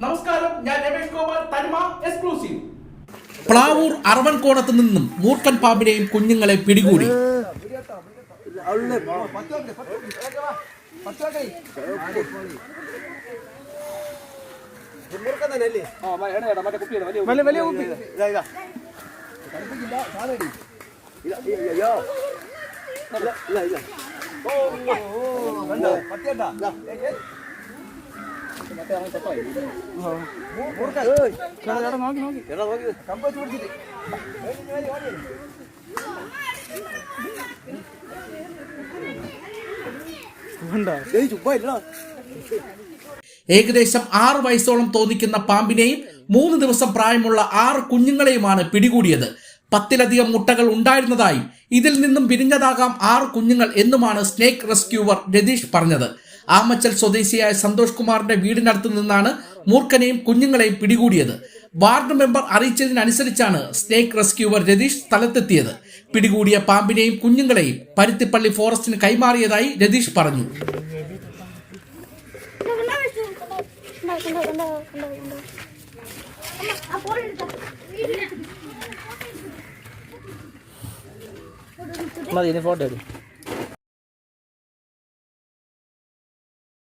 നമസ്കാരം ഞാൻ രമേഷ് കുമാർ തനിമ എക്സ്ക്ലൂസീവ് പ്ലാവൂർ അറവൻകോണത്ത് നിന്നും മൂർക്കൻ പാമ്പിനെയും കുഞ്ഞുങ്ങളെ പിടികൂടി ഓ നോക്കി നോക്കി ഏകദേശം ആറ് വയസ്സോളം തോന്നിക്കുന്ന പാമ്പിനെയും മൂന്ന് ദിവസം പ്രായമുള്ള ആറ് കുഞ്ഞുങ്ങളെയുമാണ് പിടികൂടിയത്. പത്തിലധികം മുട്ടകൾ ഉണ്ടായിരുന്നതായി. ഇതിൽ നിന്നും പിരിഞ്ഞതാകാം ആറ് കുഞ്ഞുങ്ങൾ എന്നുമാണ് സ്നേക്ക് റെസ്ക്യൂവർ രതീഷ് പറഞ്ഞത്. ആമച്ചൽ സ്വദേശിയായ സന്തോഷ് കുമാറിന്റെ വീടിനടുത്ത് നിന്നാണ് മൂർഖനെയും കുഞ്ഞുങ്ങളെയും പിടികൂടിയത്. വാർഡ് മെമ്പർ അറിയിച്ചതിനനുസരിച്ചാണ് സ്നേക്ക് റെസ്ക്യൂവർ രതീഷ് സ്ഥലത്തെത്തിയത്. പിടികൂടിയ പാമ്പിനെയും കുഞ്ഞുങ്ങളെയും പരുത്തിപ്പള്ളി ഫോറസ്റ്റിന് കൈമാറിയതായി രതീഷ് പറഞ്ഞു. മതി ഇനി ഫോട്ടോ എടുക്കും.